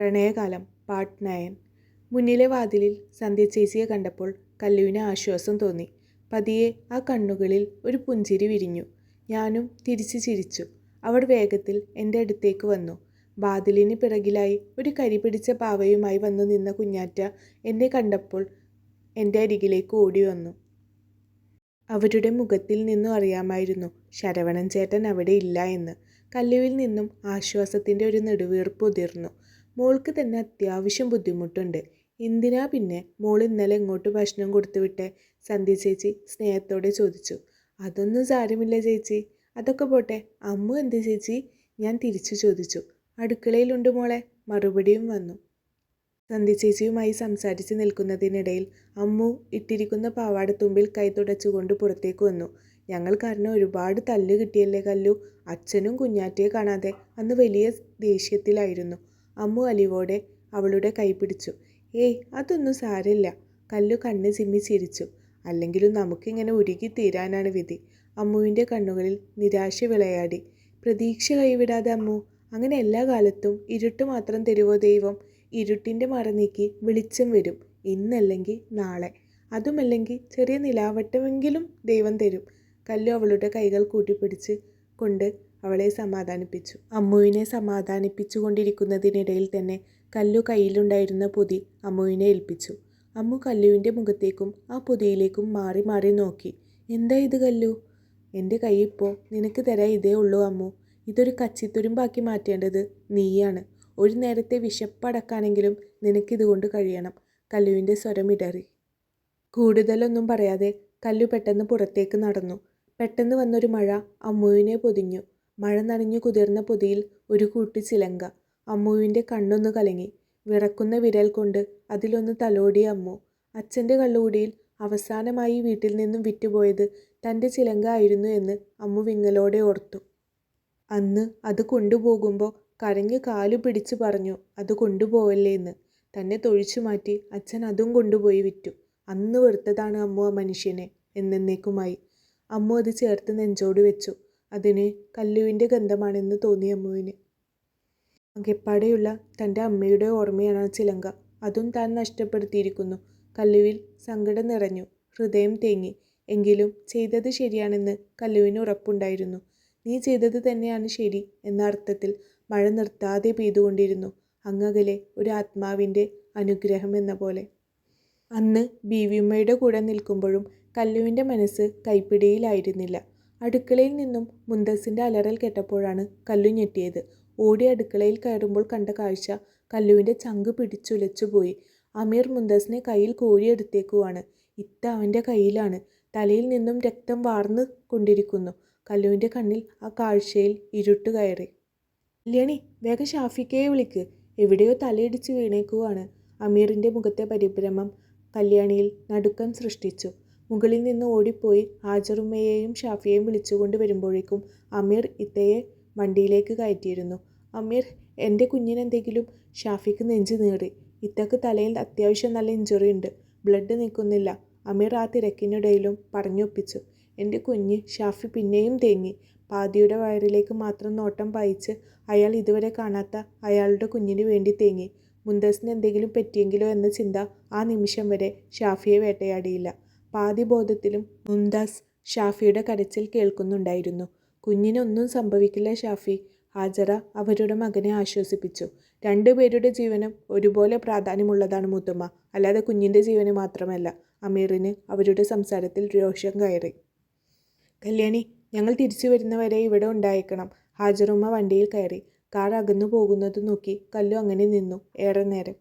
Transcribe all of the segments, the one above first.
Pranayakalam part nine. മുന്നിലെ വാതിലിൽ സന്ധ്യ ചേച്ചിയെ കണ്ടപ്പോൾ കല്ലുവിന് ആശ്വാസം തോന്നി. പതിയെ ആ കണ്ണുകളിൽ ഒരു പുഞ്ചിരി വിരിഞ്ഞു. ഞാനും തിരിച്ചു ചിരിച്ചു. അവൾ വേഗത്തിൽ എന്റെ അടുത്തേക്ക് വന്നു. വാതിലിന് പിറകിലായി ഒരു കരി പിടിച്ച പാവയുമായി വന്നു നിന്ന കുഞ്ഞാറ്റ എന്നെ കണ്ടപ്പോൾ എന്റെ അരികിലേക്ക് ഓടി വന്നു. അവരുടെ മുഖത്തിൽ നിന്നും അറിയാമായിരുന്നു ശരവണൻ ചേട്ടൻ അവിടെ ഇല്ല എന്ന്. കല്ലുവിൽ നിന്നും ആശ്വാസത്തിന്റെ ഒരു നെടുവീർപ്പ് ഉതിർന്നു. മോൾക്ക് തന്നെ അത്യാവശ്യം ബുദ്ധിമുട്ടുണ്ട്. എന്തിനാ പിന്നെ മോൾ ഇന്നലെ എങ്ങോട്ട് ഭക്ഷണം കൊടുത്തുവിട്ടെ സന്ധ്യ ചേച്ചി സ്നേഹത്തോടെ ചോദിച്ചു. അതൊന്നും സാരമില്ല ചേച്ചി. അതൊക്കെ പോട്ടെ. അമ്മ എന്ത് ചേച്ചി? ഞാൻ തിരിച്ചു ചോദിച്ചു. അടുക്കളയിലുണ്ട് മോളെ. മറുപടിയും വന്നു. സന്ധ്യ ചേച്ചിയുമായി സംസാരിച്ച് നിൽക്കുന്നതിനിടയിൽ അമ്മു ഇട്ടിരിക്കുന്ന പാവാടത്തുമ്പിൽ കൈ തുടച്ചുകൊണ്ട് പുറത്തേക്ക് വന്നു. ഞങ്ങൾ കാരണം ഒരുപാട് തല്ല് കിട്ടിയല്ലേ കല്ലു? അച്ഛനും കുഞ്ഞാറ്റയെ കാണാതെ അന്ന് വലിയ ദേഷ്യത്തിലായിരുന്നു. അമ്മു അലിവോടെ അവളുടെ കൈ പിടിച്ചു. ഏയ് അതൊന്നും സാരില്ല കല്ലു കണ്ണ് ചിമ്മി ചിരിച്ചു. അല്ലെങ്കിലും നമുക്കിങ്ങനെ ഉരുകി തീരാനാണ് വിധി. അമ്മുവിന്റെ കണ്ണുകളിൽ നിരാശ വിളയാടി. പ്രതീക്ഷ കൈവിടാതെ അമ്മു അങ്ങനെ എല്ലാ കാലത്തും ഇരുട്ട് മാത്രം തരുവോ ദൈവം? ഇരുട്ടിന്റെ മറ നീക്കി വെളിച്ചം വരും. ഇന്നല്ലെങ്കിൽ നാളെ. അതുമല്ലെങ്കിൽ ചെറിയ നിലാവട്ടമെങ്കിലും ദൈവം തരും. കല്ലു അവളുടെ കൈകൾ കൂട്ടിപ്പിടിച്ച് കൊണ്ട് അവളെ സമാധാനിപ്പിച്ചു. അമ്മുവിനെ സമാധാനിപ്പിച്ചു കൊണ്ടിരിക്കുന്നതിനിടയിൽ തന്നെ കല്ലു കയ്യിലുണ്ടായിരുന്ന പൊതി അമ്മുവിനെ ഏൽപ്പിച്ചു. അമ്മു കല്ലുവിന്റെ മുഖത്തേക്കും ആ പൊതിയിലേക്കും മാറി മാറി നോക്കി. എന്താ ഇത് കല്ലു? എന്റെ കൈ ഇപ്പോൾ നിനക്ക് തരാൻ ഇതേ ഉള്ളൂ അമ്മു. ഇതൊരു കച്ചിത്തുരുമ്പാക്കി മാറ്റേണ്ടത് നീയാണ്. ഒരു നേരത്തെ വിശപ്പടക്കാനെങ്കിലും നിനക്കിതുകൊണ്ട് കഴിയണം. കല്ലുവിന്റെ സ്വരം ഇടറി. കൂടുതലൊന്നും പറയാതെ കല്ലു പെട്ടെന്ന് പുറത്തേക്ക് നടന്നു. പെട്ടെന്ന് വന്നൊരു മഴ അമ്മുവിനെ പൊതിഞ്ഞു. മഴ നനഞ്ഞു കുതിർന്ന പൊതിയിൽ ഒരു കൂട്ടി ചിലങ്ക. അമ്മുവിന്റെ കണ്ണൊന്ന് കലങ്ങി. വിറക്കുന്ന വിരൽ കൊണ്ട് അതിലൊന്ന് തലോടിയ അമ്മു. അച്ഛന്റെ കള്ളുകൂടിയിൽ അവസാനമായി വീട്ടിൽ നിന്നും വിറ്റുപോയത് തന്റെ ചിലങ്ക ആയിരുന്നു എന്ന് അമ്മു വിങ്ങലോടെ ഓർത്തു. അന്ന് അത് കൊണ്ടുപോകുമ്പോൾ കരഞ്ഞ് കാലു പിടിച്ചു പറഞ്ഞു അത് കൊണ്ടുപോവല്ലേ എന്ന്. തന്നെ തൊഴിച്ചു മാറ്റി അച്ഛൻ അതും കൊണ്ടുപോയി വിറ്റു. അന്ന് വെറുത്തതാണ് അമ്മു ആ മനുഷ്യനെ എന്നേക്കുമായി അമ്മു അത് ചേർത്ത് നെഞ്ചോട് വെച്ചു. അതിന് കല്ലുവിന്റെ ഗന്ധമാണെന്ന് തോന്നി അമ്മുവിന്. അകെപ്പാടെയുള്ള തന്റെ അമ്മയുടെ ഓർമ്മയാണ് ആ ചിലങ്ക. അതും താൻ നഷ്ടപ്പെടുത്തിയിരിക്കുന്നു. കല്ലുവിൽ സങ്കടം നിറഞ്ഞു. ഹൃദയം തേങ്ങി. എങ്കിലും ചെയ്തത് ശരിയാണെന്ന് കല്ലുവിന് ഉറപ്പുണ്ടായിരുന്നു. നീ ചെയ്തത് തന്നെയാണ് ശരി എന്ന അർത്ഥത്തിൽ മഴ നിർത്താതെ പെയ്തുകൊണ്ടിരുന്നു. അങ്ങകലെ ഒരു ആത്മാവിന്റെ അനുഗ്രഹം എന്ന പോലെ. അന്ന് ബീവിയമ്മയുടെ കൂടെ നിൽക്കുമ്പോഴും കല്ലുവിന്റെ മനസ്സ് കൈപ്പിടിയിലായിരുന്നില്ല. അടുക്കളയിൽ നിന്നും മുന്തസിന്റെ അലറൽ കേട്ടപ്പോഴാണ് കല്ലു ഞെട്ടിയത്. ഓടി അടുക്കളയിൽ കയറുമ്പോൾ കണ്ട കാഴ്ച കല്ലുവിന്റെ ചങ്ക് പിടിച്ചുലച്ചുപോയി. അമീർ മുന്തസിനെ കയ്യിൽ കോരിയെടുത്തേക്കുവാണ്. ഇത്ത അവന്റെ കയ്യിലാണ്. തലയിൽ നിന്നും രക്തം വാർന്നു കൊണ്ടിരിക്കുന്നു. കല്ലുവിന്റെ കണ്ണിൽ ആ കാഴ്ചയിൽ ഇരുട്ട് കയറി. കല്യാണി വേഗം ഷാഫിക്കയെ വിളിക്ക്. എവിടെയോ തലയിടിച്ച് വീണേക്കുവാണ്. അമീറിന്റെ മുഖത്തെ പരിഭ്രമം കല്യാണിയിൽ നടുക്കം സൃഷ്ടിച്ചു. മുകളിൽ നിന്ന് ഓടിപ്പോയി ഹാജറുമ്മയെയും ഷാഫിയെയും വിളിച്ചുകൊണ്ട് വരുമ്പോഴേക്കും അമീർ ഇത്തയെ വണ്ടിയിലേക്ക് കയറ്റിയിരുന്നു. അമീർ എന്റെ കുഞ്ഞിനെന്തെങ്കിലും ഷാഫിക്ക് നെഞ്ചു നീറി. ഇത്തക്ക് തലയിൽ അത്യാവശ്യം നല്ല ഇഞ്ചുറി ഉണ്ട്. ബ്ലഡ് നിൽക്കുന്നില്ല. അമീർ ആ തിരക്കിനിടയിലും പറഞ്ഞൊപ്പിച്ചു. എന്റെ കുഞ്ഞ് ഷാഫി പിന്നെയും തേങ്ങി. പാതിയുടെ വയറിലേക്ക് മാത്രം നോട്ടം പായിച്ച് അയാൾ ഇതുവരെ കാണാത്ത അയാളുടെ കുഞ്ഞിന് വേണ്ടി തേങ്ങി. മുന്തസിന് എന്തെങ്കിലും പറ്റിയെങ്കിലോ? എന്ന ചിന്ത ആ നിമിഷം വരെ ഷാഫിയെ വേട്ടയാടിയില്ല. പാതി ബോധത്തിലും മുംതാസ് ഷാഫിയുടെ കരച്ചിൽ കേൾക്കുന്നുണ്ടായിരുന്നു. കുഞ്ഞിനൊന്നും സംഭവിക്കില്ല ഷാഫി. ഹാജറ അവരുടെ മകനെ ആശ്വസിപ്പിച്ചു. രണ്ടുപേരുടെ ജീവനും ഒരുപോലെ പ്രാധാന്യമുള്ളതാണ് മുത്തുമ്മ. അല്ലാതെ കുഞ്ഞിന്റെ ജീവന് മാത്രമല്ല അമീറിന് അവരുടെ സംസാരത്തിൽ രോഷം കയറി. കല്യാണി ഞങ്ങൾ തിരിച്ചു വരുന്നവരെ ഇവിടെ ഉണ്ടായേക്കണം ഹാജറുമ്മ വണ്ടിയിൽ കയറി. കാർ അകന്നു പോകുന്നത് നോക്കി കല്ലു അങ്ങനെ നിന്നു ഏറെ നേരം.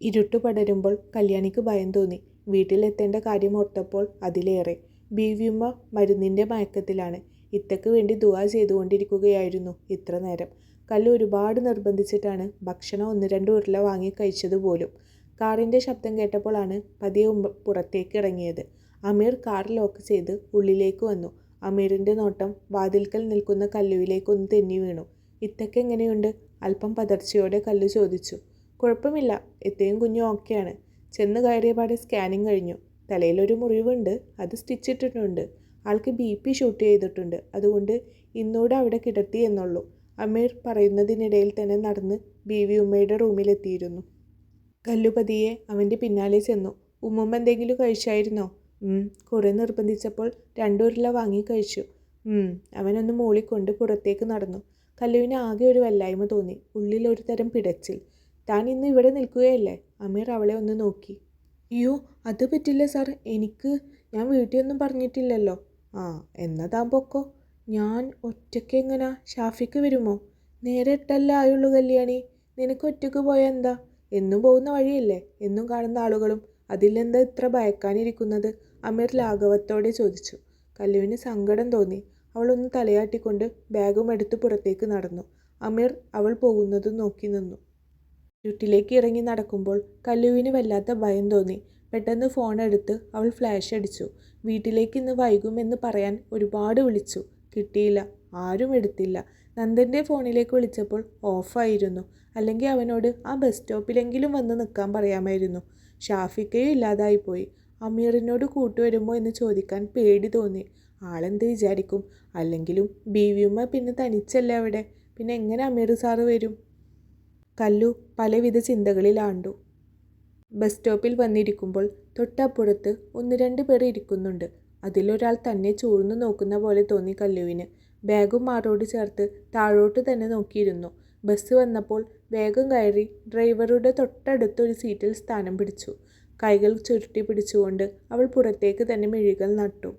ഇരുട്ടു പടരുമ്പോൾ കല്യാണിക്ക് ഭയം തോന്നി. വീട്ടിലെത്തേണ്ട കാര്യം ഓർത്തപ്പോൾ അതിലേറെ ബീവിയുമ്മ മരുന്നിന്റെ മയക്കത്തിലാണ്. ഇത്തക്ക് വേണ്ടി ദുവാ ചെയ്തുകൊണ്ടിരിക്കുകയായിരുന്നു ഇത്ര നേരം. കല്ല് ഒരുപാട് നിർബന്ധിച്ചിട്ടാണ് ഭക്ഷണം ഒന്ന് രണ്ട് ഉരുള വാങ്ങി കഴിച്ചതുപോലും കാറിന്റെ ശബ്ദം കേട്ടപ്പോഴാണ് പതിയെ പുറത്തേക്ക് ഇറങ്ങിയത്. അമീർ കാർ ലോക്ക് ചെയ്ത് ഉള്ളിലേക്ക് വന്നു. അമീറിന്റെ നോട്ടം വാതിൽക്കൽ നിൽക്കുന്ന കല്ലുവിലേക്കൊന്ന് തെന്നി വീണു. ഇത്തക്ക് എങ്ങനെയുണ്ട്? അല്പം പതർച്ചയോടെ കല്ലു ചോദിച്ചു. കുഴപ്പമില്ല. എത്തയും കുഞ്ഞു ഓക്കെയാണ്. ചെന്ന് കയറിയപാടെ സ്കാനിങ് കഴിഞ്ഞു. തലയിലൊരു മുറിവുണ്ട് അത് സ്റ്റിച്ചിട്ടിട്ടുണ്ട് ആൾക്ക് ബി പി ഷൂട്ട് ചെയ്തിട്ടുണ്ട്. അതുകൊണ്ട് ഇന്നൂടെ അവിടെ കിടത്തി എന്നുള്ളൂ. അമീർ പറയുന്നതിനിടയിൽ തന്നെ നടന്ന് ബീവി ഉമ്മയുടെ റൂമിലെത്തിയിരുന്നു കല്ലുപതിയെ അവന്റെ പിന്നാലെ ചെന്നു. ഉമ്മുമ്മ എന്തെങ്കിലും കഴിച്ചായിരുന്നോ? കുറെ നിർബന്ധിച്ചപ്പോൾ രണ്ടുരുള വാങ്ങി കഴിച്ചു. അവനൊന്ന് മൂളിക്കൊണ്ട് പുറത്തേക്ക് നടന്നു. കല്ലുവിന് ആകെ ഒരു വല്ലായ്മ തോന്നി. ഉള്ളിൽ ഒരു തരം പിടച്ചിൽ. താൻ ഇന്ന് ഇവിടെ നിൽക്കുകയല്ലേ? അമീർ അവളെ ഒന്ന് നോക്കി. അയ്യോ അത് പറ്റില്ല സാർ. എനിക്ക് ഞാൻ വീട്ടിൽ ഒന്നും പറഞ്ഞിട്ടില്ലല്ലോ. ആ എന്നാ താൻ പൊക്കോ. ഞാൻ ഒറ്റയ്ക്ക് എങ്ങനാ? ഷാഫിക്ക് വരുമോ? നേരെ എട്ടല്ല ആയുള്ളൂ കല്യാണി. നിനക്ക് ഒറ്റയ്ക്ക് പോയാൽ എന്താ? എന്നും പോകുന്ന വഴിയല്ലേ? എന്നും കാണുന്ന ആളുകളും അതിലെന്താ ഇത്ര ഭയക്കാനിരിക്കുന്നത്? അമീർ ലാഘവത്തോടെ ചോദിച്ചു. കല്ലുവിന് സങ്കടം തോന്നി. അവളൊന്ന് തലയാട്ടിക്കൊണ്ട് ബാഗും എടുത്ത് പുറത്തേക്ക് നടന്നു. അമീർ അവൾ പോകുന്നത് നോക്കി നിന്നു. ഇരുട്ടിലേക്ക് ഇറങ്ങി നടക്കുമ്പോൾ കല്ലുവിന് വല്ലാത്ത ഭയം തോന്നി. പെട്ടെന്ന് ഫോൺ എടുത്ത് അവൾ ഫ്ലാഷ് അടിച്ചു. വീട്ടിലേക്ക് ഇന്ന് വൈകുമെന്ന് പറയാൻ ഒരുപാട് വിളിച്ചു. കിട്ടിയില്ല. ആരും എടുത്തില്ല. നന്ദന്റെ ഫോണിലേക്ക് വിളിച്ചപ്പോൾ ഓഫായിരുന്നു അല്ലെങ്കിൽ അവനോട് ആ ബസ് സ്റ്റോപ്പിലെങ്കിലും വന്ന് നിൽക്കാൻ പറയാമായിരുന്നു. ഷാഫിക്കയും ഇല്ലാതായിപ്പോയി അമീറിനോട് കൂട്ടുവരുമോ എന്ന് ചോദിക്കാൻ പേടി തോന്നി. ആളെന്ത് വിചാരിക്കും? അല്ലെങ്കിലും ബി വിയുമ്മ പിന്നെ തനിച്ചല്ലേ അവിടെ? പിന്നെ എങ്ങനെ അമീർ സാറ് വരും? കല്ലു പലവിധ ചിന്തകളിൽ ആണ്ടു. ബസ് സ്റ്റോപ്പിൽ വന്നിരിക്കുമ്പോൾ തൊട്ടപ്പുറത്ത് ഒന്ന് രണ്ട് പേർ ഇരിക്കുന്നുണ്ട്. അതിലൊരാൾ തന്നെ ചൂഴ്ന്നു നോക്കുന്ന പോലെ തോന്നി കല്ലുവിന്. ബാഗും മാറോട് ചേർത്ത് താഴോട്ട് തന്നെ നോക്കിയിരുന്നു. ബസ് വന്നപ്പോൾ വേഗം കയറി ഡ്രൈവറുടെ തൊട്ടടുത്തൊരു സീറ്റിൽ സ്ഥാനം പിടിച്ചു. കൈകൾ ചുരുട്ടി പിടിച്ചുകൊണ്ട് അവൾ പുറത്തേക്ക് തന്നെ മെഴുകൽ നട്ടു.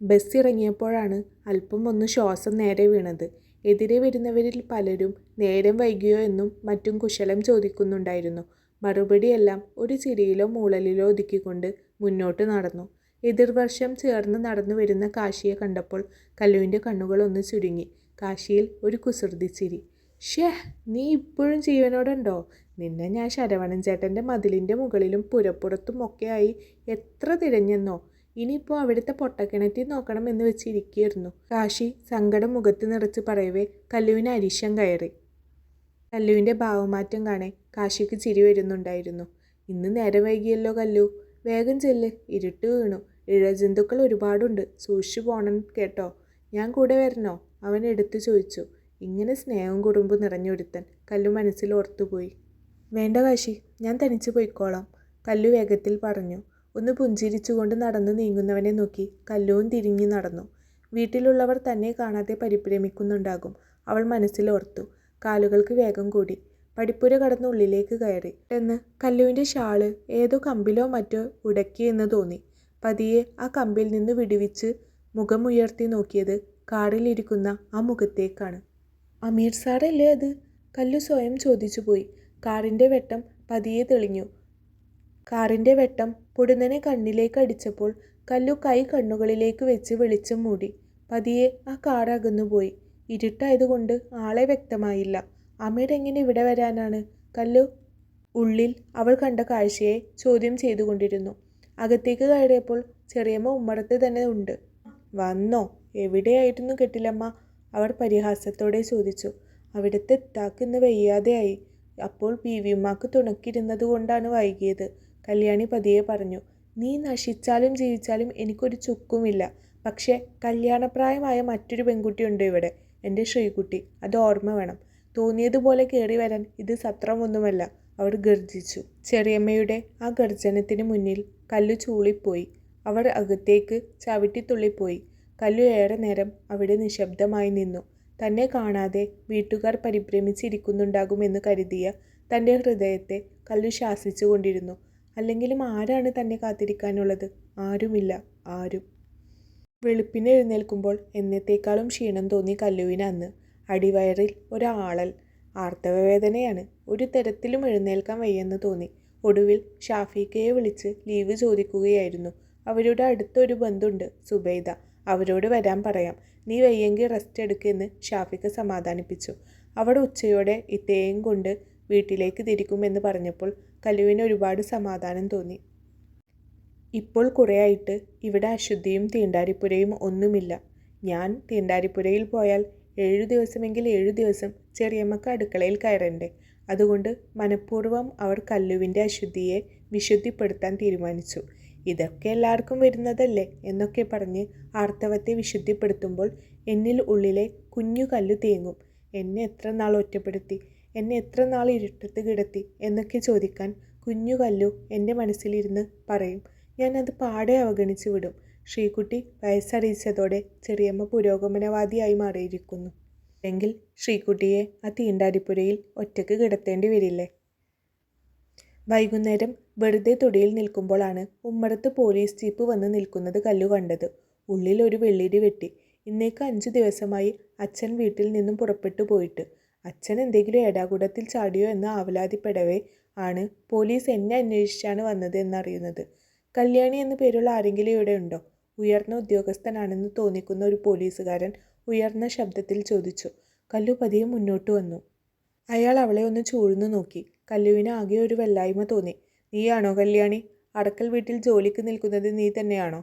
ബസ് ഇറങ്ങിയപ്പോഴാണ് അല്പം ഒന്ന് ശ്വാസം നേരെ വീണത്. എതിരെ വരുന്നവരിൽ പലരും നേരം വൈകിയോ എന്നും മറ്റും കുശലം ചോദിക്കുന്നുണ്ടായിരുന്നു. മറുപടിയെല്ലാം ഒരു ചിരിയിലോ മൂളലിലോ ഒതുക്കിക്കൊണ്ട് മുന്നോട്ട് നടന്നു. എതിർവർഷം ചേർന്ന് നടന്നു വരുന്ന കാശിയെ കണ്ടപ്പോൾ കല്ലുവിന്റെ കണ്ണുകളൊന്ന് ചുരുങ്ങി. കാശിയിൽ ഒരു കുസൃതി ചിരി. ഷേ നീ ഇപ്പോഴും ജീവനോടുണ്ടോ? നിന്നെ ഞാൻ ശരവണൻ ചേട്ടന്റെ മതിലിന്റെ മുകളിലും പുരപ്പുറത്തും ഒക്കെയായി എത്ര തിരഞ്ഞെന്നോ. ഇനിയിപ്പോൾ അവിടുത്തെ പൊട്ടക്കിണറ്റിൽ നോക്കണം എന്ന് വെച്ചിരിക്കുകയായിരുന്നു. കാശി സങ്കടം മുഖത്ത് നിറച്ച് പറയവേ കല്ലുവിന് അരിശം കയറി. കല്ലുവിന്റെ ഭാവമാറ്റം കാണേ കാശിക്ക് ചിരി വരുന്നുണ്ടായിരുന്നു. ഇന്ന് നേരം വൈകിയല്ലോ കല്ലു. വേഗം ചെല്ല് ഇരുട്ട് വീണു. ഇഴജന്തുക്കൾ ഒരുപാടുണ്ട്. സൂക്ഷിച്ചു പോണം കേട്ടോ. ഞാൻ കൂടെ വരണോ? അവൻ എടുത്തു ചോദിച്ചു. ഇങ്ങനെ സ്നേഹവും കുറുമ്പും നിറഞ്ഞൊരുത്തൻ കല്ലു മനസ്സിൽ ഓർത്തുപോയി. വേണ്ട കാശി ഞാൻ തനിച്ച് പോയിക്കോളാം. കല്ലു വേഗത്തിൽ പറഞ്ഞു. ഒന്ന് പുഞ്ചിരിച്ചുകൊണ്ട് നടന്നു നീങ്ങുന്നവനെ നോക്കി കല്ലുവും തിരിഞ്ഞു നടന്നു. വീട്ടിലുള്ളവർ തന്നെ കാണാതെ പരിഭ്രമിക്കുന്നുണ്ടാകും. അവൾ മനസ്സിലോർത്തു കാലുകൾക്ക് വേഗം കൂടി. പടിപ്പുര കടന്ന് ഉള്ളിലേക്ക് കയറി. എന്ന് കല്ലുവിന്റെ ഷാൾ ഏതോ കമ്പിലോ മറ്റോ ഉടക്കിയെന്ന് തോന്നി. പതിയെ ആ കമ്പിൽ നിന്ന് വിടുവിച്ച് മുഖമുയർത്തി നോക്കിയത് കാറിലിരിക്കുന്ന ആ മുഖത്തേക്കാണ്. അമീർ സാറല്ലേ അത്? കല്ലു സ്വയം ചോദിച്ചു പോയി കാറിന്റെ വെട്ടം പതിയെ തെളിഞ്ഞു. കാറിന്റെ വെട്ടം പൊടുന്നനെ കണ്ണിലേക്ക് അടിച്ചപ്പോൾ കല്ലു കൈ കണ്ണുകളിലേക്ക് വെച്ച് വെളിച്ചം മൂടി. പതിയെ ആ കാർ അകന്നുപോയി. ഇരുട്ടായതുകൊണ്ട് ആളെ വ്യക്തമായില്ല. അമ്മയുടെങ്ങനെ ഇവിടെ വരാനാണ്? കല്ലു ഉള്ളിൽ അവൾ കണ്ട കാഴ്ചയെ ചോദ്യം ചെയ്തുകൊണ്ടിരുന്നു. അകത്തേക്ക് കയറിയപ്പോൾ ചെറിയമ്മ ഉമ്മറത്ത് തന്നെ ഉണ്ട്. വന്നോ? എവിടെയായിരുന്നു കെട്ടിലമ്മ? അവർ പരിഹാസത്തോടെ ചോദിച്ചു. അവിടുത്തെ എത്താക്ക് ഇന്ന് വയ്യാതെയായി. അപ്പോൾ പി വിമാക്ക് തുണക്കിരുന്നത് കൊണ്ടാണ് വൈകിയത്. കല്യാണി പതിയെ പറഞ്ഞു നീ നശിച്ചാലും ജീവിച്ചാലും എനിക്കൊരു ചുക്കുമില്ല. പക്ഷേ കല്യാണപ്രായമായ മറ്റൊരു പെൺകുട്ടിയുണ്ട് ഇവിടെ എന്റെ ശ്രീകുട്ടി. അത് ഓർമ്മ വേണം. തോന്നിയതുപോലെ കയറി വരാൻ ഇത് സത്രമൊന്നുമല്ല. അവർ ഗർജിച്ചു ചെറിയമ്മയുടെ ആ ഗർജനത്തിന് മുന്നിൽ കല്ലു ചൂളിപ്പോയി. അവർ അകത്തേക്ക് ചവിട്ടിത്തുള്ളിപ്പോയി കല്ലു ഏറെ നേരം അവിടെ നിശബ്ദമായി നിന്നു. തന്നെ കാണാതെ വീട്ടുകാർ പരിഭ്രമിച്ചിരിക്കുന്നുണ്ടാകുമെന്ന് കരുതിയ തന്റെ ഹൃദയത്തെ കല്ലു ശാസിച്ചുകൊണ്ടിരുന്നു. അല്ലെങ്കിലും ആരാണ് തന്നെ കാത്തിരിക്കാനുള്ളത്? ആരുമില്ല. ആരും. വെളുപ്പിന് എഴുന്നേൽക്കുമ്പോൾ എന്നത്തേക്കാളും ക്ഷീണം തോന്നി കല്ലുവിന് അന്ന്. അടിവയറിൽ ഒരാളൽ. ആർത്തവവേദനയാണ്. ഒരു തരത്തിലും എഴുന്നേൽക്കാൻ വയ്യെന്ന് തോന്നി. ഒടുവിൽ ഷാഫിക്കയെ വിളിച്ച് ലീവ് ചോദിക്കുകയായിരുന്നു. അവരുടെ അടുത്തൊരു ബന്ധുണ്ട് സുബൈദ. അവരോട് വരാൻ പറയാം. നീ വയ്യെങ്കിൽ റെസ്റ്റ് എടുക്കുമെന്ന് ഷാഫിക്ക സമാധാനിപ്പിച്ചു. അവിടെ ഉച്ചയോടെ ഇത്തേയും കൊണ്ട് വീട്ടിലേക്ക് തിരിക്കുമെന്ന് പറഞ്ഞപ്പോൾ കല്ലുവിന് ഒരുപാട് സമാധാനം തോന്നി. ഇപ്പോൾ കുറേയായിട്ട് ഇവിടെ അശുദ്ധിയും തീണ്ടാരിപ്പുരയും ഒന്നുമില്ല. ഞാൻ തീണ്ടാരിപ്പുരയിൽ പോയാൽ ഏഴു ദിവസമെങ്കിൽ ഏഴു ദിവസം ചെറിയമ്മക്ക് അടുക്കളയിൽ കയറണ്ടേ. അതുകൊണ്ട് മനഃപൂർവം അവർ കല്ലുവിന്റെ അശുദ്ധിയെ വിശുദ്ധിപ്പെടുത്താൻ തീരുമാനിച്ചു. ഇതൊക്കെ എല്ലാവർക്കും വരുന്നതല്ലേ? എന്നൊക്കെ പറഞ്ഞ് ആർത്തവത്തെ വിശുദ്ധിപ്പെടുത്തുമ്പോൾ എന്നിൽ ഉള്ളിലെ കുഞ്ഞു കല്ലു തേങ്ങും. എന്നെ എത്ര നാൾ ഒറ്റപ്പെടുത്തി? എന്നെ എത്ര നാൾ ഇരുട്ടത്ത് കിടത്തി എന്നൊക്കെ ചോദിക്കാൻ കുഞ്ഞു കല്ലു എന്റെ മനസ്സിലിരുന്ന് പറയും. ഞാനത് പാടെ അവഗണിച്ചു വിടും. ശ്രീകുട്ടി വയസ്സറിയിച്ചതോടെ ചെറിയമ്മ പുരോഗമനവാദിയായി മാറിയിരിക്കുന്നു. എങ്കിൽ ശ്രീകുട്ടിയെ ആ തീണ്ടാരിപ്പുരയിൽ ഒറ്റയ്ക്ക് കിടത്തേണ്ടി വരില്ലേ? വൈകുന്നേരം വെറുതെ തൊടിയിൽ നിൽക്കുമ്പോഴാണ് ഉമ്മറത്ത് പോലീസ് ജീപ്പ് വന്ന് നിൽക്കുന്നത് കല്ലു കണ്ടത്. ഉള്ളിൽ ഒരു വെള്ളിടി വെട്ടി. ഇന്നേക്ക് അഞ്ചു ദിവസമായി അച്ഛൻ വീട്ടിൽ നിന്നും പുറപ്പെട്ടു പോയിട്ട്. അച്ഛൻ എന്തെങ്കിലും ഏടാകൂടത്തിൽ ചാടിയോ എന്ന് ആവലാതിപ്പെടവേ ആണ്. പോലീസ് എന്നെ അന്വേഷിച്ചാണ് വന്നത് എന്നറിയുന്നത്. കല്യാണി എന്ന പേരുള്ള ആരെങ്കിലും ഇവിടെ ഉണ്ടോ? ഉയർന്ന ഉദ്യോഗസ്ഥനാണെന്ന് തോന്നിക്കുന്ന ഒരു പോലീസുകാരൻ ഉയർന്ന ശബ്ദത്തിൽ ചോദിച്ചു. കല്ലു പതിയെ മുന്നോട്ട് വന്നു. അയാൾ അവളെ ഒന്ന് ചൂഴ്ന്നു നോക്കി. കല്ലുവിന് ആകെ ഒരു വല്ലായ്മ തോന്നി. നീയാണോ കല്യാണി? അടക്കൽ വീട്ടിൽ ജോലിക്ക് നിൽക്കുന്നത് നീ തന്നെയാണോ?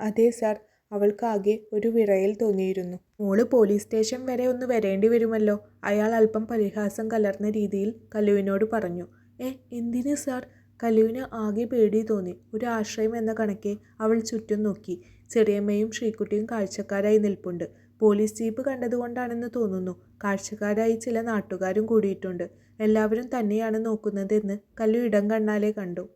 അതെ സാർ. അവൾക്കാകെ ഒരു വിറയൽ തോന്നിയിരുന്നു. മോൾ പോലീസ് സ്റ്റേഷൻ വരെ ഒന്ന് വരേണ്ടി വരുമല്ലോ? അയാൾ അല്പം പരിഹാസം കലർന്ന രീതിയിൽ കല്ലുവിനോട് പറഞ്ഞു. ഏ എന്തിന് സാർ? കല്ലുവിന് ആകെ പേടി തോന്നി. ഒരു ആശ്രയം എന്ന കണക്കെ അവൾ ചുറ്റും നോക്കി. ചെറിയമ്മയും ശ്രീക്കുട്ടിയും കാഴ്ചക്കാരായി നിൽപ്പുണ്ട്. പോലീസ് ജീപ്പ് കണ്ടതുകൊണ്ടാണെന്ന് തോന്നുന്നു. കാഴ്ചക്കാരായി ചില നാട്ടുകാരും കൂടിയിട്ടുണ്ട്. എല്ലാവരും തന്നെയാണ് നോക്കുന്നതെന്ന് കല്ലു ഇടം കണ്ണാലെ കണ്ടു.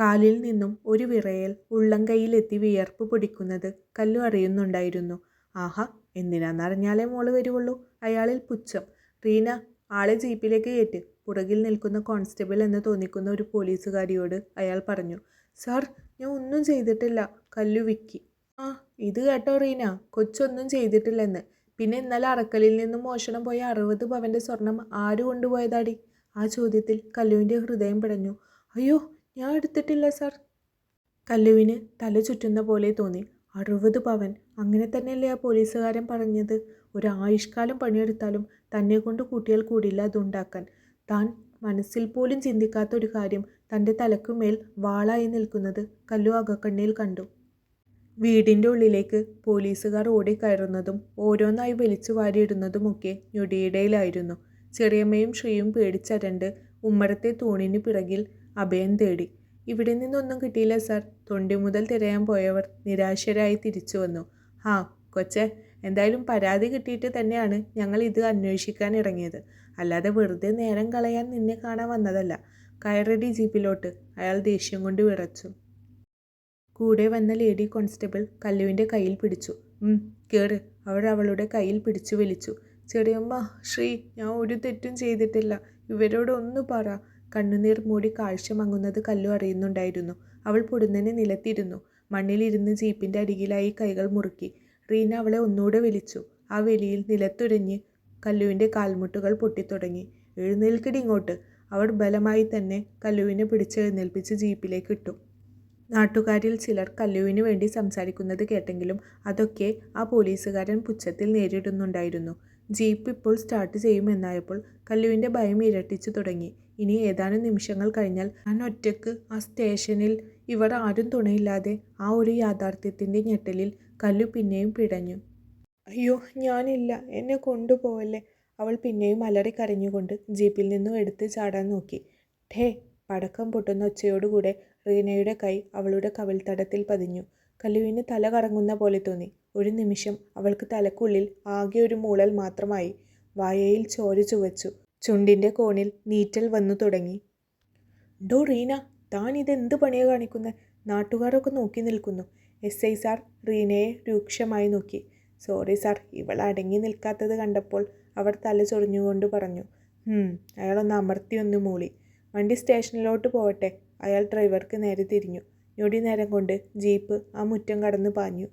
കാലിൽ നിന്നും ഒരു വിറയൽ ഉള്ളംകൈയിലെത്തി വിയർപ്പ് പൊടിക്കുന്നത് കല്ലു അറിയുന്നുണ്ടായിരുന്നു. ആഹാ എന്തിനാന്നറിഞ്ഞാലേ മോൾ വരുവുള്ളൂ? അയാളിൽ പുച്ഛം. റീന ആളെ ജീപ്പിലേക്ക് കയറ്റ്. പുറകിൽ നിൽക്കുന്ന കോൺസ്റ്റബിൾ എന്ന് തോന്നിക്കുന്ന ഒരു പോലീസുകാരിയോട് അയാൾ പറഞ്ഞു സാർ ഞാൻ ഒന്നും ചെയ്തിട്ടില്ല. കല്ലു വിക്കി. ആ ഇത് കേട്ടോ റീന. കൊച്ചൊന്നും ചെയ്തിട്ടില്ലെന്ന്. പിന്നെ ഇന്നലെ അറക്കലിൽ നിന്നും മോഷണം പോയ അറുപത് പവന്റെ സ്വർണം ആര് കൊണ്ടുപോയതാടി? ആ ചോദ്യത്തിൽ കല്ലുവിന്റെ ഹൃദയം പിടഞ്ഞു. അയ്യോ ഞാൻ എടുത്തിട്ടില്ല സാർ. കല്ലുവിന് തല ചുറ്റുന്ന പോലെ തോന്നി. അറുപത് പവൻ. അങ്ങനെ തന്നെയല്ലേ ആ പോലീസുകാരൻ പറഞ്ഞത്. ഒരു ആയുഷ്കാലം പണിയെടുത്താലും തന്നെ കൊണ്ട് കൂട്ടിയാൽ കൂടില്ല അതുണ്ടാക്കാൻ. താൻ മനസ്സിൽ പോലും ചിന്തിക്കാത്ത ഒരു കാര്യം തന്റെ തലക്കുമേൽ വാളായി നിൽക്കുന്നത് കല്ലു അകക്കണ്ണിയിൽ കണ്ടു. വീടിന്റെ ഉള്ളിലേക്ക് പോലീസുകാർ ഓടിക്കയറുന്നതും ഓരോന്നായി വലിച്ചു വാരിയിടുന്നതുമൊക്കെ ഞൊടിയിടയിലായിരുന്നു. ചെറിയമ്മയും ശ്രീയും പേടിച്ചരണ്ട് ഉമ്മറത്തെ തൂണിന് പിറകിൽ അഭയം തേടി. ഇവിടെ നിന്നൊന്നും കിട്ടിയില്ല സാർ തൊണ്ടി മുതൽ തിരയാൻ പോയവർ നിരാശരായി തിരിച്ചു വന്നു. ഹാ കൊച്ചെ എന്തായാലും പരാതി കിട്ടിയിട്ട് തന്നെയാണ് ഞങ്ങൾ ഇത് അന്വേഷിക്കാൻ ഇറങ്ങിയത്. അല്ലാതെ വെറുതെ നേരം കളയാൻ നിന്നെ കാണാൻ വന്നതല്ല. കയറടി ജീപ്പിലോട്ട്. അയാൾ ദേഷ്യം കൊണ്ട് വിറച്ചു. കൂടെ വന്ന ലേഡി കോൺസ്റ്റബിൾ കല്ലുവിന്റെ കയ്യിൽ പിടിച്ചു. കയറ് അവർ അവളുടെ കയ്യിൽ പിടിച്ചു വലിച്ചു ചെറിയമ്മ ശ്രീ ഞാൻ ഒരു തെറ്റും ചെയ്തിട്ടില്ല. ഇവരോട് ഒന്ന് പറ. കണ്ണുനീർ മൂടി കാഴ്ച മങ്ങുന്നത് കല്ലു അറിയുന്നുണ്ടായിരുന്നു. അവൾ പൊടുന്നനെ നിലത്തിരുന്നു. മണ്ണിലിരുന്ന് ജീപ്പിന്റെ അരികിലായി കൈകൾ മുറുക്കി. റീന അവളെ ഒന്നുകൂടെ വിളിച്ചു. ആ വെളിയിൽ നിലത്തുരഞ്ഞ് കല്ലുവിന്റെ കാൽമുട്ടുകൾ പൊട്ടിത്തുടങ്ങി. എഴുന്നേൽക്കടി ഇങ്ങോട്ട്. അവൾ ബലമായി തന്നെ കല്ലുവിനെ പിടിച്ചെഴുന്നേൽപ്പിച്ച് ജീപ്പിലേക്ക് ഇട്ടു. നാട്ടുകാരിൽ ചിലർ കല്ലുവിന് വേണ്ടി സംസാരിക്കുന്നത് കേട്ടെങ്കിലും അതൊക്കെ ആ പോലീസുകാരൻ പുച്ഛത്തിൽ നേരിടുന്നുണ്ടായിരുന്നു. ജീപ്പ് ഇപ്പോൾ സ്റ്റാർട്ട് ചെയ്യുമെന്നായപ്പോൾ കല്ലുവിന്റെ ഭയം ഇരട്ടിച്ചു തുടങ്ങി. ഇനി ഏതാനും നിമിഷങ്ങൾ കഴിഞ്ഞാൽ ഞാൻ ഒറ്റയ്ക്ക് ആ സ്റ്റേഷനിൽ ഇവർ ആരും തുണയില്ലാതെ ആ ഒരു യാഥാർത്ഥ്യത്തിന്റെ ഞെട്ടലിൽ കല്ലു പിന്നെയും പിടഞ്ഞു. അയ്യോ ഞാനില്ല. എന്നെ കൊണ്ടുപോവല്ലേ? അവൾ പിന്നെയും അലറി കരഞ്ഞുകൊണ്ട് ജീപ്പിൽ നിന്നും എടുത്ത് ചാടാൻ നോക്കി. ഠേ പടക്കം പൊട്ടുന്ന ഒച്ചയോടുകൂടെ റീനയുടെ കൈ അവളുടെ കവിൾത്തടത്തിൽ പതിഞ്ഞു. കല്ലുവിന് തല കറങ്ങുന്ന പോലെ തോന്നി. ഒരു നിമിഷം അവൾക്ക് തലക്കുള്ളിൽ ആകെ ഒരു മൂളൽ മാത്രമായി വായയിൽ ചോര ചുവച്ചു. ചുണ്ടിന്റെ കോണിൽ നീറ്റൽ വന്നു തുടങ്ങി. ഡോ റീന താൻ ഇതെന്ത് പണിയാ കാണിക്കുന്നത് നാട്ടുകാരൊക്കെ നോക്കി നിൽക്കുന്നു. എസ് ഐ സാർ റീനയെ രൂക്ഷമായി നോക്കി. സോറി സാർ ഇവൾ അടങ്ങി നിൽക്കാത്തത് കണ്ടപ്പോൾ അവർ തല ചൊറിഞ്ഞുകൊണ്ട് പറഞ്ഞു അയാളൊന്ന് അമർത്തി ഒന്ന് മൂളി. വണ്ടി സ്റ്റേഷനിലോട്ട് പോവട്ടെ. അയാൾ ഡ്രൈവർക്ക് നേരെ തിരിഞ്ഞു. ഞൊടി നേരം കൊണ്ട് ജീപ്പ് ആ മുറ്റം കടന്ന് പാഞ്ഞു.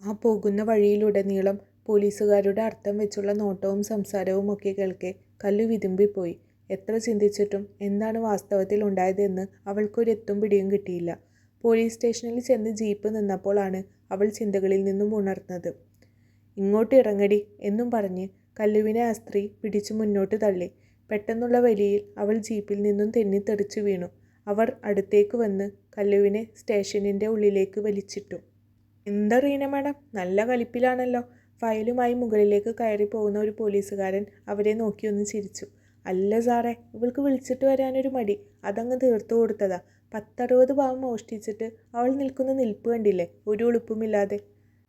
ആ പോകുന്ന വഴിയിലുടനീളം പോലീസുകാരുടെ അർത്ഥം വെച്ചുള്ള നോട്ടവും സംസാരവും ഒക്കെ കേൾക്കെ കല്ലു വിതുമ്പിപ്പോയി. എത്ര ചിന്തിച്ചിട്ടും എന്താണ് വാസ്തവത്തിൽ ഉണ്ടായതെന്ന് അവൾക്കൊരെത്തും പിടിയും കിട്ടിയില്ല. പോലീസ് സ്റ്റേഷനിൽ ചെന്ന് ജീപ്പ് നിന്നപ്പോഴാണ് അവൾ ചിന്തകളിൽ നിന്നും ഉണർന്നത്. ഇങ്ങോട്ട് ഇറങ്ങടി എന്നും പറഞ്ഞ് കല്ലുവിനെ ആ സ്ത്രീ പിടിച്ചു മുന്നോട്ട് തള്ളി. പെട്ടെന്നുള്ള വലിയിൽ അവൾ ജീപ്പിൽ നിന്നും തെന്നിത്തെറിച്ചു വീണു. അവർ അടുത്തേക്ക് വന്ന് കല്ലുവിനെ സ്റ്റേഷനിന്റെ ഉള്ളിലേക്ക് വലിച്ചിട്ടു. എന്താ റീന മാഡം? നല്ല കലിപ്പിലാണല്ലോ ഫയലുമായി മുകളിലേക്ക് കയറി പോകുന്ന ഒരു പോലീസുകാരൻ അവരെ നോക്കി ഒന്ന് ചിരിച്ചു. അല്ല സാറേ ഇവൾക്ക് വിളിച്ചിട്ട് വരാനൊരു മടി. അതങ്ങ് തീർത്തു കൊടുത്തതാ. പത്തറുപത് പാവം മോഷ്ടിച്ചിട്ട് അവൾ നിൽക്കുന്ന നിൽപ്പ് കണ്ടില്ലേ? ഒരു ഉളുപ്പുമില്ലാതെ.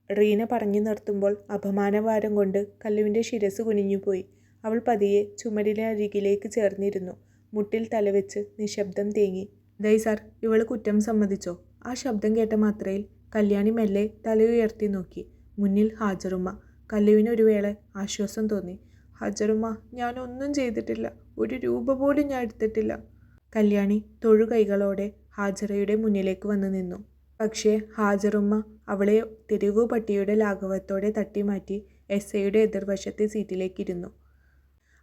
റീന പറഞ്ഞു നിർത്തുമ്പോൾ അപമാനഭാരം കൊണ്ട് കല്ലുവിന്റെ ശിരസ് കുനിഞ്ഞുപോയി അവൾ പതിയെ ചുമരിലെ അരികിലേക്ക് ചേർന്നിരുന്നു. മുട്ടിൽ തലവെച്ച് നിശബ്ദം തേങ്ങി. ദൈ സാർ ഇവൾ കുറ്റം സമ്മതിച്ചോ? ആ ശബ്ദം കേട്ട മാത്രയിൽ കല്യാണി മെല്ലെ തലയുയർത്തി നോക്കി. മുന്നിൽ ഹാജറുമ്മ. കല്ലുവിന് ഒരു വേള ആശ്വാസം തോന്നി. ഹാജറുമ്മ ഞാനൊന്നും ചെയ്തിട്ടില്ല. ഒരു രൂപ പോലും ഞാൻ എടുത്തിട്ടില്ല. കല്യാണി തൊഴുകൈകളോടെ ഹാജറയുടെ മുന്നിലേക്ക് വന്നു നിന്നു. പക്ഷേ ഹാജറുമ്മ അവളെ തെരുവു പട്ടിയുടെ ലാഘവത്തോടെ തട്ടിമാറ്റി എസ് ഐയുടെ എതിർവശത്തെ സീറ്റിലേക്കിരുന്നു.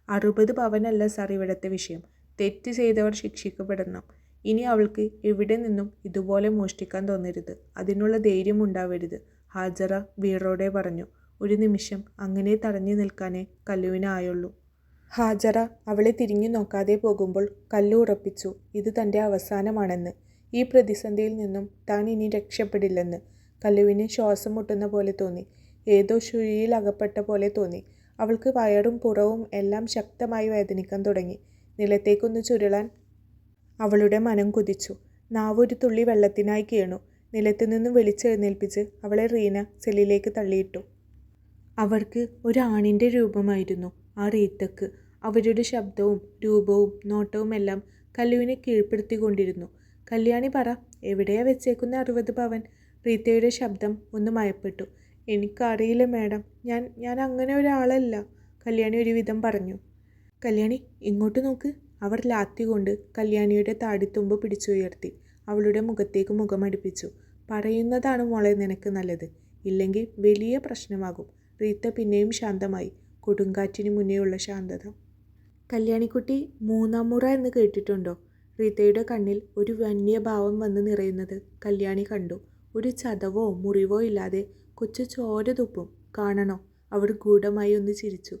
അറുപത് പവനല്ല സാർ ഇവിടുത്തെ വിഷയം. തെറ്റ് ചെയ്തവർ ശിക്ഷിക്കപ്പെടണം. ഇനി അവൾക്ക് എവിടെ നിന്നും ഇതുപോലെ മോഷ്ടിക്കാൻ തോന്നരുത്. അതിനുള്ള ധൈര്യം ഉണ്ടാവരുത് ഹാജറ വീറോടെ പറഞ്ഞു. ഒരു നിമിഷം അങ്ങനെ തടഞ്ഞു നിൽക്കാനേ കല്ലുവിനായുള്ളൂ. ഹാജറ അവളെ തിരിഞ്ഞു നോക്കാതെ പോകുമ്പോൾ കല്ലു ഉറപ്പിച്ചു ഇത് തന്റെ അവസാനമാണെന്ന്. ഈ പ്രതിസന്ധിയിൽ നിന്നും താൻ ഇനി രക്ഷപ്പെടില്ലെന്ന്. കല്ലുവിന് ശ്വാസം മുട്ടുന്ന പോലെ തോന്നി. ഏതോ ശുഴിയിൽ അകപ്പെട്ട പോലെ തോന്നി. അവൾക്ക് വയറും പുറവും എല്ലാം ശക്തമായി വേദനിക്കാൻ തുടങ്ങി. നിലത്തേക്കൊന്ന് ചുരുളാൻ അവളുടെ മനം കുതിച്ചു. നാവൊരു തുള്ളി വെള്ളത്തിനായി കീണു. നിലത്തു നിന്നും വിളിച്ചെഴുന്നേൽപ്പിച്ച് അവളെ റീന സെല്ലിലേക്ക് തള്ളിയിട്ടു. അവർക്ക് ഒരാണിന്റെ രൂപമായിരുന്നു ആ റീത്തക്ക്. അവരുടെ ശബ്ദവും രൂപവും നോട്ടവും എല്ലാം കല്ലുവിനെ കീഴ്പ്പെടുത്തിക്കൊണ്ടിരുന്നു. കല്യാണി പറ എവിടെയാ വെച്ചേക്കുന്ന അറുപത് പവൻ? റീത്തയുടെ ശബ്ദം ഒന്ന് മയപ്പെട്ടു. എനിക്കറിയില്ല മാഡം. ഞാൻ ഞാൻ അങ്ങനെ ഒരാളല്ല കല്യാണി ഒരുവിധം പറഞ്ഞു. കല്യാണി ഇങ്ങോട്ട് നോക്ക്. അവർ ലാത്തി കൊണ്ട് കല്യാണിയുടെ താടിത്തുമ്പ് പിടിച്ചുയർത്തി അവളുടെ മുഖത്തേക്ക് മുഖമടുപ്പിച്ചു. പറയുന്നതാണ് മോളെ നിനക്ക് നല്ലത്. ഇല്ലെങ്കിൽ വലിയ പ്രശ്നമാകും. റീത്ത പിന്നെയും ശാന്തമായി. കൊടുങ്കാറ്റിന് മുന്നേയുള്ള ശാന്തത. കല്യാണിക്കുട്ടി മൂന്നാം മുറ എന്ന് കേട്ടിട്ടുണ്ടോ? റീത്തയുടെ കണ്ണിൽ ഒരു വന്യഭാവം വന്ന് നിറയുന്നത് കല്യാണി കണ്ടു. ഒരു ചതവോ മുറിവോ ഇല്ലാതെ കൊച്ചു ചോര തുപ്പും. കാണണോ? അവർ ഗൂഢമായി ഒന്ന് ചിരിച്ചു.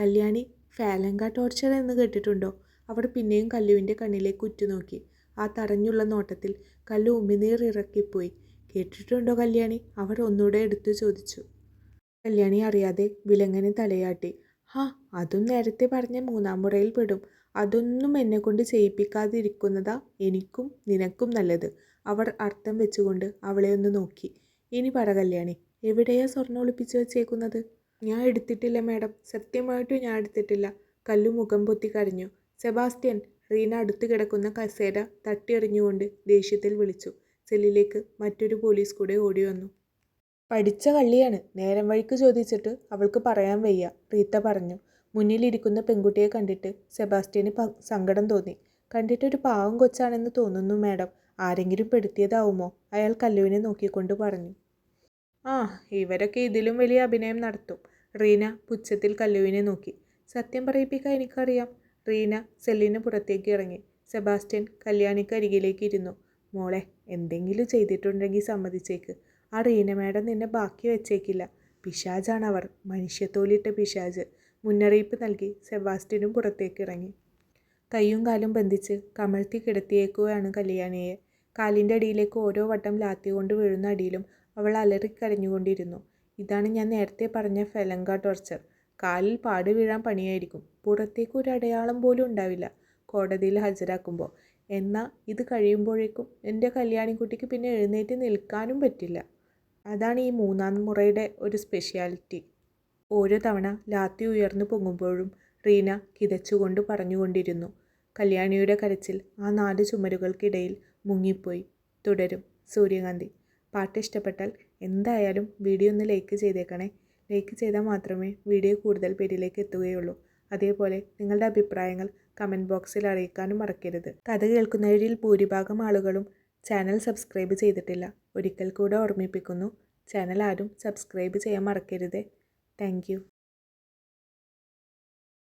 കല്യാണി ഫാലങ്ക ടോർച്ചർ എന്ന് കേട്ടിട്ടുണ്ടോ? അവർ പിന്നെയും കല്ലുവിന്റെ കണ്ണിലേക്ക് ഉറ്റുനോക്കി. ആ തടഞ്ഞുള്ള നോട്ടത്തിൽ കല്ലു ഉമ്മിനീർ ഇറക്കിപ്പോയി കേട്ടിട്ടുണ്ടോ കല്യാണി? അവർ ഒന്നുകൂടെ എടുത്തു ചോദിച്ചു. കല്യാണി അറിയാതെ വിലങ്ങനെ തലയാട്ടി. ഹാ അതും നേരത്തെ പറഞ്ഞ മൂന്നാം മുറയിൽ പെടും. അതൊന്നും എന്നെ കൊണ്ട് ചെയ്യിപ്പിക്കാതിരിക്കുന്നതാ എനിക്കും നിനക്കും നല്ലത്. അവർ അർത്ഥം വെച്ചുകൊണ്ട് അവളെ ഒന്ന് നോക്കി. ഇനി പറ കല്യാണി എവിടെയാ സ്വർണം ഒളിപ്പിച്ചു വെച്ചേക്കുന്നത്? ഞാൻ എടുത്തിട്ടില്ല മാഡം. സത്യമായിട്ടും ഞാൻ എടുത്തിട്ടില്ല. കല്ലു മുഖം പൊത്തി കരഞ്ഞു. സെബാസ്റ്റ്യൻ റീന അടുത്ത് കിടക്കുന്ന കസേര തട്ടിയെറിഞ്ഞുകൊണ്ട് ദേഷ്യത്തിൽ വിളിച്ചു. സെല്ലിലേക്ക് മറ്റൊരു പോലീസ് കൂടെ ഓടി വന്നു. പഠിച്ച കള്ളിയാണ്. നേരം വഴിക്ക് ചോദിച്ചിട്ട് അവൾക്ക് പറയാൻ വയ്യ റീത്ത പറഞ്ഞു. മുന്നിലിരിക്കുന്ന പെൺകുട്ടിയെ കണ്ടിട്ട് സെബാസ്റ്റ്യന് സങ്കടം തോന്നി. കണ്ടിട്ടൊരു പാവം കൊച്ചാണെന്ന് തോന്നുന്നു മാഡം. ആരെങ്കിലും പെടുത്തിയതാവുമോ? അയാൾ കല്ലുവിനെ നോക്കിക്കൊണ്ട് പറഞ്ഞു. ആ ഇവരൊക്കെ ഇതിലും വലിയ അഭിനയം നടത്തും റീന പുച്ഛത്തിൽ കല്ലുവിനെ നോക്കി. സത്യം പറയിപ്പിക്കാൻ എനിക്കറിയാം. റീന സെല്ലിന് പുറത്തേക്ക് ഇറങ്ങി. സെബാസ്റ്റ്യൻ കല്യാണിക്ക് അരികിലേക്ക് ഇരുന്നു. മോളെ എന്തെങ്കിലും ചെയ്തിട്ടുണ്ടെങ്കിൽ സമ്മതിച്ചേക്ക്. ആ റീന മേഡം നിന്നെ ബാക്കി വെച്ചേക്കില്ല. പിശാജാണ് അവർ. മനുഷ്യത്തോലിട്ട പിശാജ്. മുന്നറിയിപ്പ് നൽകി സെബാസ്റ്റ്യനും പുറത്തേക്ക് ഇറങ്ങി. കയ്യും കാലും ബന്ധിച്ച് കമഴ്ത്തി കിടത്തിയേക്കുകയാണ് കല്യാണിയെ. കാലിന്റെ അടിയിലേക്ക് ഓരോ വട്ടം ലാത്തി കൊണ്ട് വീഴുന്ന അടിയിലും അവൾ അലറിക്കരഞ്ഞുകൊണ്ടിരുന്നു. ഇതാണ് ഞാൻ നേരത്തെ പറഞ്ഞ ഫെലങ്ക ടോർച്ചർ. കാലിൽ പാട് വീഴാൻ പണിയായിരിക്കും. പുറത്തേക്ക് ഒരു അടയാളം പോലും ഉണ്ടാവില്ല. കോടതിയിൽ ഹാജരാക്കുമ്പോൾ. എന്നാൽ ഇത് കഴിയുമ്പോഴേക്കും എന്റെ കല്യാണിക്കുട്ടിക്ക് പിന്നെ എഴുന്നേറ്റ് നിൽക്കാനും പറ്റില്ല. അതാണ് ഈ മൂന്നാം മുറയുടെ ഒരു സ്പെഷ്യാലിറ്റി ഓരോ തവണ ലാത്തി ഉയർന്നു പൊങ്ങുമ്പോഴും റീന കിതച്ചുകൊണ്ട് പറഞ്ഞുകൊണ്ടിരുന്നു. കല്യാണിയുടെ കരച്ചിൽ ആ നാല് ചുമരുകൾക്കിടയിൽ മുങ്ങിപ്പോയി. തുടരും സൂര്യകാന്തി. പാട്ട് ഇഷ്ടപ്പെട്ടാൽ എന്തായാലും വീഡിയോ ഒന്ന് ലൈക്ക് ചെയ്തേക്കണേ. ലൈക്ക് ചെയ്താൽ മാത്രമേ വീഡിയോ കൂടുതൽ പേരിലേക്ക് എത്തുകയുള്ളൂ. അതേപോലെ നിങ്ങളുടെ അഭിപ്രായങ്ങൾ കമന്റ് ബോക്സിൽ അറിയിക്കാനും മറക്കരുത്. കഥ കേൾക്കുന്നവരിൽ ഭൂരിഭാഗം ആളുകളും ചാനൽ സബ്സ്ക്രൈബ് ചെയ്തിട്ടില്ല. ഒരിക്കൽ കൂടെ ഓർമ്മിപ്പിക്കുന്നു ചാനൽ ആരും സബ്സ്ക്രൈബ് ചെയ്യാൻ മറക്കരുത്. താങ്ക്